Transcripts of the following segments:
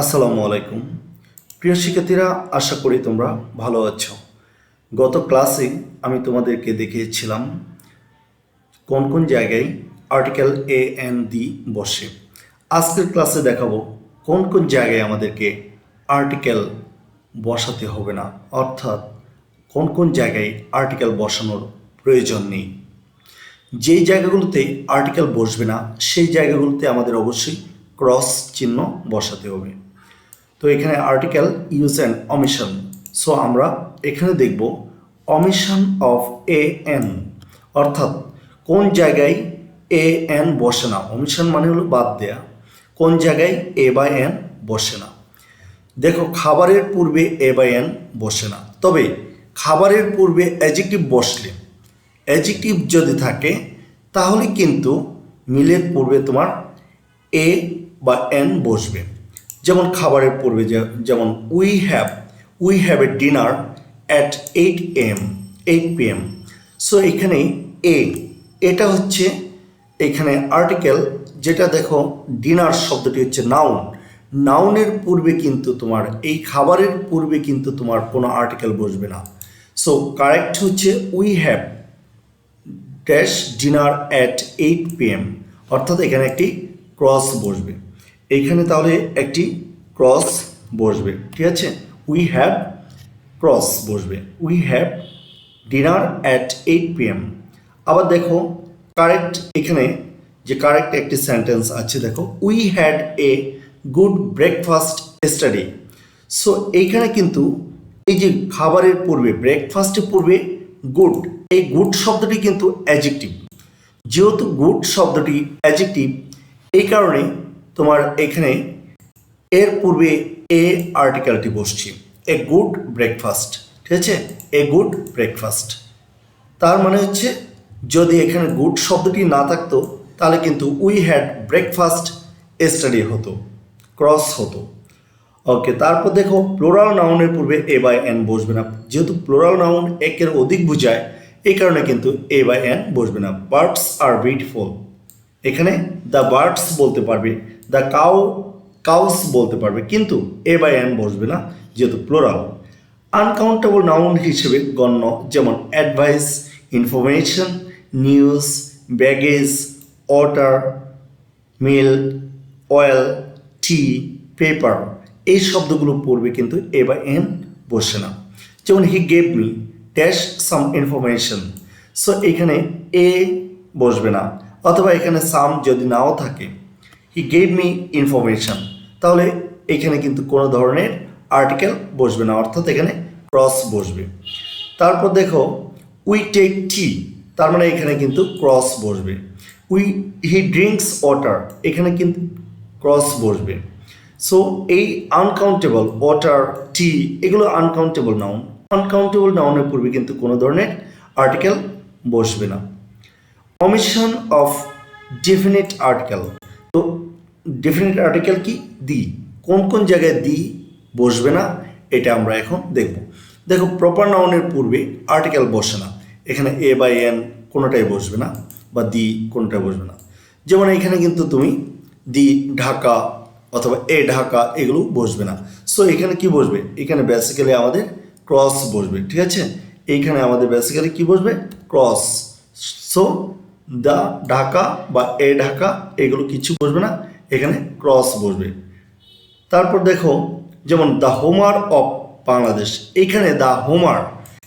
আসসালামু আলাইকুম। প্রিয় শিক্ষার্থীরা, আশা করি তোমরা ভালো আছো। গত ক্লাসে আমি তোমাদেরকে দেখিয়েছিলাম কোন কোন জায়গায় আর্টিকেল এ এন দি বসে। আজকের ক্লাসে দেখাবো কোন কোন জায়গায় আমাদেরকে আর্টিকেল বসাতে হবে না, অর্থাৎ কোন কোন জায়গায় আর্টিকেল বসানোর প্রয়োজন নেই। যেই জায়গাগুলোতে আর্টিকেল বসবে না, সেই জায়গাগুলোতে আমাদের অবশ্যই ক্রস চিহ্ন বসাতে হবে। তো এখানে article use and omission so আমরা এখানে দেখব অমিশন অফ এ এন অর্থাৎ কোন জায়গায় এ এন বসে না। অমিশন মানে হলো বাদ দেয়া। কোন জায়গায় এ বা এন বসে না। দেখো, খাবারের পূর্বে এ বা এন বসে না। তবে খাবারের পূর্বে অ্যাজেক্টিভ বসলে অ্যাজেক্টিভ যদি থাকে, তাহলে কিন্তু মিলের পূর্বে তোমার এ বা এন বসবে। যেমন খাবারের পূর্বে যেমন we have we have a dinner at eight M eight P M so এখানে এ এটা হচ্ছে এখানে আর্টিকেল যেটা দেখো ডিনার শব্দটি হচ্ছে নাউন নাউনের পূর্বে কিন্তু তোমার, এই খাবারের পূর্বে কিন্তু তোমার কোনো আর্টিকেল বসবে না। সো কারেক্ট হচ্ছে we have dash dinner at eight P M অর্থাৎ এখানে একটি ক্রস বসবে। এইখানে তাহলে একটি ক্রস বসবে, ঠিক আছে? উই হ্যাভ ক্রস বসবে। We have dinner at eight P M আবার দেখো কারেক্ট এখানে যে কারেক্ট একটি সেন্টেন্স আছে, দেখো we had a good breakfast study so এইখানে কিন্তু এই যে খাবারের পূর্বে ব্রেকফাস্টের পূর্বে গুড এই গুড শব্দটি কিন্তু অ্যাজেক্টিভ যেহেতু গুড শব্দটি অ্যাজেক্টিভ এই কারণে তোমার এখানে এর পূর্বে এ আর্টিকেলটি বসছি। এ গুড ব্রেকফাস্ট, ঠিক আছে? A good breakfast. তার মানে হচ্ছে, যদি এখানে গুড শব্দটি না থাকতো, তাহলে কিন্তু উই হ্যাড ব্রেকফাস্ট স্টাডি হতো, ক্রস হতো। ওকে, তারপর দেখো, প্লোরাল নাউনের পূর্বে এ বাই এন বসবে না। যেহেতু প্লোরাল নাউন একের অধিক বোঝায়, এই কারণে কিন্তু এ বাই এন বসবে না। Birds are beautiful. এখানে দ্য বার্ডস বলতে পারবে দ্য কাউ কাউস বলতে পারবে, কিন্তু এ বাই এন বসবে না, যেহেতু প্লোরাল আনকাউন্টেবল নাউন হিসেবে গণ্য, যেমন advice information news baggage water milk oil tea paper এই শব্দগুলো পড়বে কিন্তু এ বা এন বসে না। যেমন he gave me dash some information so এখানে এ বসবে না, অথবা এখানে সাম যদি নাও থাকে। হি গেভ মি ইনফরমেশন তাহলে এখানে কিন্তু কোনো ধরনের আর্টিকেল বসবে না, অর্থাৎ এখানে ক্রস বসবে। তারপর দেখো উই টেক টি তার মানে এখানে কিন্তু ক্রস বসবে। উই হি ড্রিঙ্কস ওয়াটার এখানে কিন্তু ক্রস বসবে। সো এই আনকাউন্টেবল ওয়াটার টি এগুলো আনকাউন্টেবল নাউন আনকাউন্টেবল নাউনের পূর্বে কিন্তু কোনো ধরনের আর্টিকেল বসবে না। Omission of definite article definite article কি? দি কোন কোন জায়গায় দি বসবে না, এটা আমরা এখন দেখব। দেখো প্রপার নাউনের পূর্বে আর্টিকেল বসে না। এখানে এ বাই এন কোনোটাই বসবে না, বা দি কোনোটাই বসবে না। যেমন এখানে কিন্তু তুমি দি ঢাকা অথবা এ ঢাকা এগুলো বসবে না। সো এখানে কি বসবে? এখানে বেসিক্যালি আমাদের ক্রস বসবে, ঠিক আছে? এইখানে আমাদের বেসিক্যালি কি বসবে? ক্রস সো দ্য ঢাকা বা এ ঢাকা এগুলো কিছু বসবে না। ক্রস বসবে। তারপর দেখো, যেমন দ্য হোমার অফ বাংলাদেশ এইখানে দ্য হোমার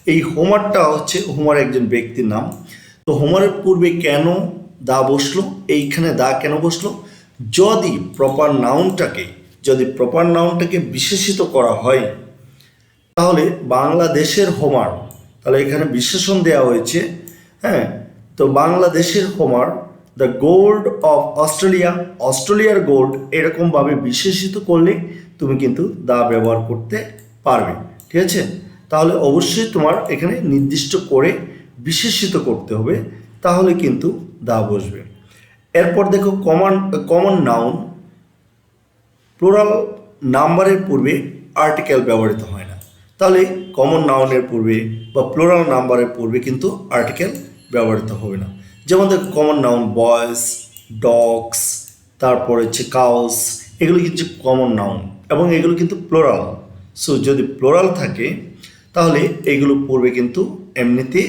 এই হোমারটা হচ্ছে হোমার একজন ব্যক্তির নাম। তো হোমারের পূর্বে কেন দা বসল? এইখানে দা কেন বসল? যদি প্রপার নাউনটাকে যদি প্রপার নাউনটাকে বিশেষিত করা হয়, তাহলে বাংলাদেশের হোমার তাহলে এখানে বিশেষণ দেওয়া হয়েছে হ্যাঁ? তো বাংলাদেশের Homer the gold of Australia অস্ট্রেলিয়ার গোল্ড এরকমভাবে বিশেষিত করলে তুমি কিন্তু দা ব্যবহার করতে পারবে। ঠিক আছে? তাহলে অবশ্যই তোমার এখানে নির্দিষ্ট করে বিশেষিত করতে হবে, তাহলে কিন্তু দা বসবে। এরপর দেখো কমন কমন নাউন প্লোরাল নাম্বারের পূর্বে আর্টিকেল ব্যবহৃত হয় না। তাহলে কমন নাউনের পূর্বে বা প্লোরাল নাম্বারের পূর্বে কিন্তু আর্টিকেল ব্যবহৃত হবে না। যেমন দেখো কমন নাউন বয়েস ডগস তারপর হচ্ছে কাউস এগুলো কিছু কমন নাউন এবং এগুলো কিন্তু প্লোরাল সো যদি প্লোরাল থাকে, তাহলে এগুলো পূর্বে কিন্তু এমনিতে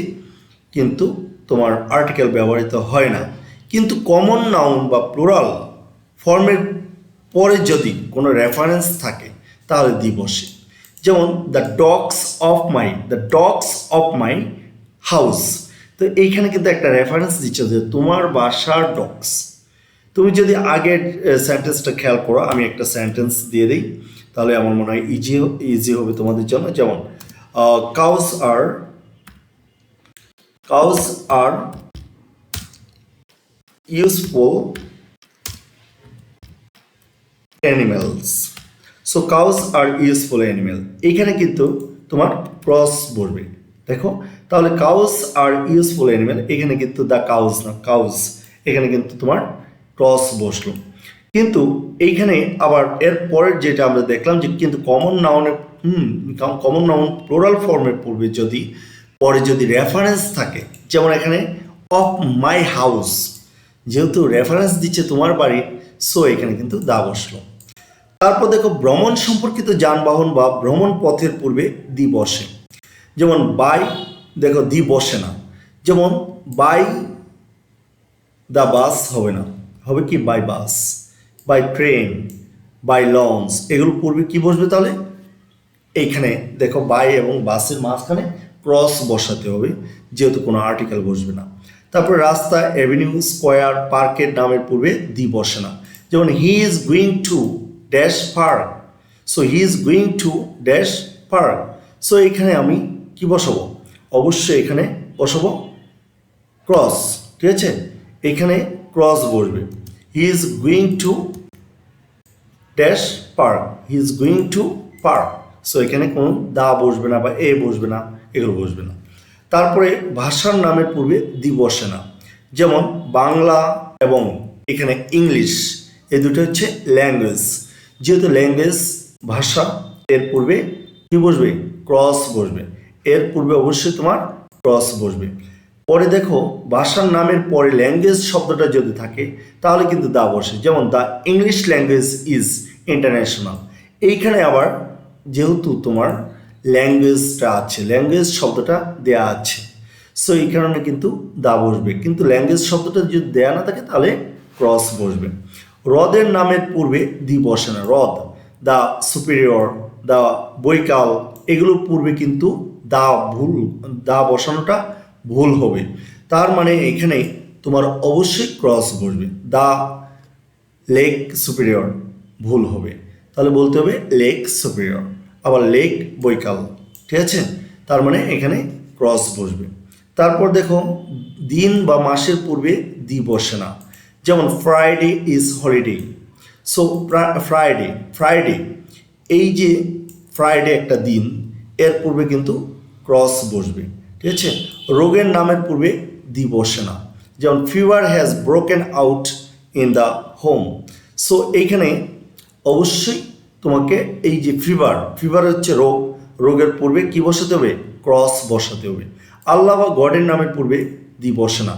কিন্তু তোমার আর্টিকেল ব্যবহৃত হয় না। কিন্তু কমন নাউন বা প্লোরাল ফর্মের পরে যদি কোনো রেফারেন্স থাকে, তাহলে দি বসে যেমন the dogs of my the dogs of my house তো এইখানে কিন্তু একটা রেফারেন্স দিচ্ছে যে তোমার বাসার ডগস তুমি যদি আগের সেন্টেন্সটা খেয়াল করো, আমি একটা সেন্টেন্স দিয়ে দিই। তাহলে আমার মনে হয় ইজি ইজি হবে তোমাদের জন্য। যেমন cows are cows are useful animals so cows are useful animal এইখানে কিন্তু তোমার ক্রস বলবে। দেখো, তাহলে কাউস আর ইউজফুল অ্যানিমেল এখানে কিন্তু দ্য কাউস না কাউস এখানে কিন্তু তোমার ক্রস বসল। কিন্তু এইখানে আবার এর পরের যেটা আমরা দেখলাম যে কিন্তু কমন নাউনের হুম কমন নাউন প্লোরাল ফর্মের পূর্বে যদি, পরে যদি রেফারেন্স থাকে, যেমন এখানে অফ মাই হাউস যেহেতু রেফারেন্স দিচ্ছে তোমার বাড়ি সো এখানে কিন্তু দা বসল। তারপর দেখো, ভ্রমণ সম্পর্কিত যানবাহন বা ভ্রমণ পথের পূর্বে দি বসে। যেমন বাই, দেখো দি বসে না। যেমন বাই দ্য বাস হবে না। হবে কি? By bus, by train, by launch. এগুলো পূর্বে কি বসবে তাহলে? এইখানে দেখো বাই এবং বাসের মাঝখানে ক্রস বসাতে হবে, যেহেতু কোনো আর্টিকেল বসবে না। তারপরে রাস্তা অ্যাভিনিউ স্কোয়ার, পার্কের নামের পূর্বে দি বসে না। যেমন he is going to dash park. So he is going to dash park. So এখানে আমি কি বসাবো? অবশ্যই এখানে বসাবো ক্রস ঠিক আছে? এখানে ক্রস বসবে। He is going to dash park he is going to park so এখানে কোনো দা বসবে না বা এ বসবে না, এগুলো বসবে না। তারপরে ভাষার নামের পূর্বে দি বসে না। যেমন বাংলা এবং এখানে ইংলিশ এই দুটো হচ্ছে ল্যাঙ্গুয়েজ যেহেতু ল্যাঙ্গুয়েজ ভাষা, এর পূর্বে কি বসবে? ক্রস বসবে। এর পূর্বে অবশ্যই তোমার ক্রস বসবে। পরে দেখো, ভাষার নামের পরে ল্যাঙ্গুয়েজ শব্দটা যদি থাকে, তাহলে কিন্তু দা বসে। যেমন the English language is international এইখানে আবার যেহেতু তোমার ল্যাঙ্গুয়েজটা আছে ল্যাঙ্গুয়েজ শব্দটা দেয়া আছে সো এই কারণে কিন্তু দা বসবে। কিন্তু ল্যাঙ্গুয়েজ শব্দটা যদি দেয়া না থাকে, তাহলে ক্রস বসবে। হ্রদের নামের পূর্বে দি বসে না হ্রদ দ্য সুপিরিয়র দ্য বৈকাল, এগুলোর পূর্বে কিন্তু দা ভুল, দা বসানোটা ভুল হবে। তার মানে এখানে তোমার অবশ্যই ক্রস বসবে। দা লেক সুপিরিয়র ভুল হবে। তাহলে বলতে হবে লেক সুপিরিয়র আবার লেক বৈকাল, ঠিক আছে? তার মানে এখানে ক্রস বসবে। তারপর দেখো, দিন বা মাসের পূর্বে দি বসে না। যেমন Friday is holiday so Friday Friday এই যে ফ্রাইডে একটা দিন, এর পূর্বে কিন্তু ক্রস বসবে, ঠিক আছে? রোগের নামের পূর্বে দি বসে না। যেমন fever has broken out in the home so এইখানে অবশ্যই তোমাকে এই যে ফিভার ফিভার হচ্ছে রোগ। রোগের পূর্বে কি বসাতে হবে? ক্রস বসাতে হবে। আল্লাহ বা গডের নামের পূর্বে দি বসে না।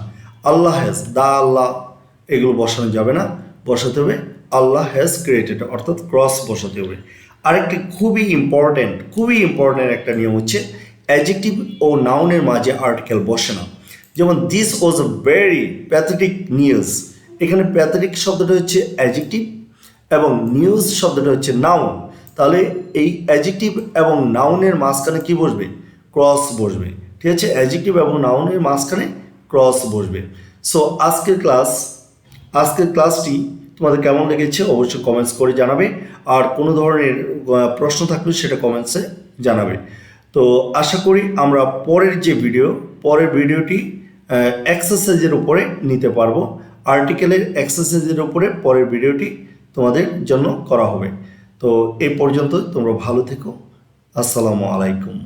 আল্লাহ হ্যাজ দা আল্লাহ, এগুলো বসানো যাবে না। বসাতে হবে, আল্লাহ হ্যাজ ক্রিয়েটেড অর্থাৎ ক্রস বসাতে হবে। আরেকটি খুবই ইম্পর্ট্যান্ট খুবই ইম্পর্ট্যান্ট একটা নিয়ম হচ্ছে অ্যাজেক্টিভ ও নাউনের মাঝে আর্টিকেল বসে না। যেমন this was a very pathetic news এখানে প্যাথেটিক শব্দটা হচ্ছে অ্যাজেক্টিভ এবং নিউজ শব্দটা হচ্ছে নাউন তাহলে এই অ্যাজেক্টিভ এবং নাউনের মাঝখানে কি বসবে? ক্রস বসবে। ঠিক আছে? অ্যাজেক্টিভ এবং নাউনের মাঝখানে ক্রস বসবে। সো আজকের ক্লাস আজকের ক্লাসটি তোমাদের কেমন লেগেছে অবশ্যই কমেন্টস করে জানাবে। আর কোনো ধরনের প্রশ্ন থাকলে সেটা কমেন্টসে জানাবে। তো আশা করি আমরা পরের যে ভিডিও পরের ভিডিওটি এক্সারসাইজের উপরে নিতে পারব। আর্টিকেলের এক্সারসাইজের উপরে পরের ভিডিওটি তোমাদের জন্য করা হবে। তো এই পর্যন্ত তোমরা ভালো থেকো। আসসালামু আলাইকুম।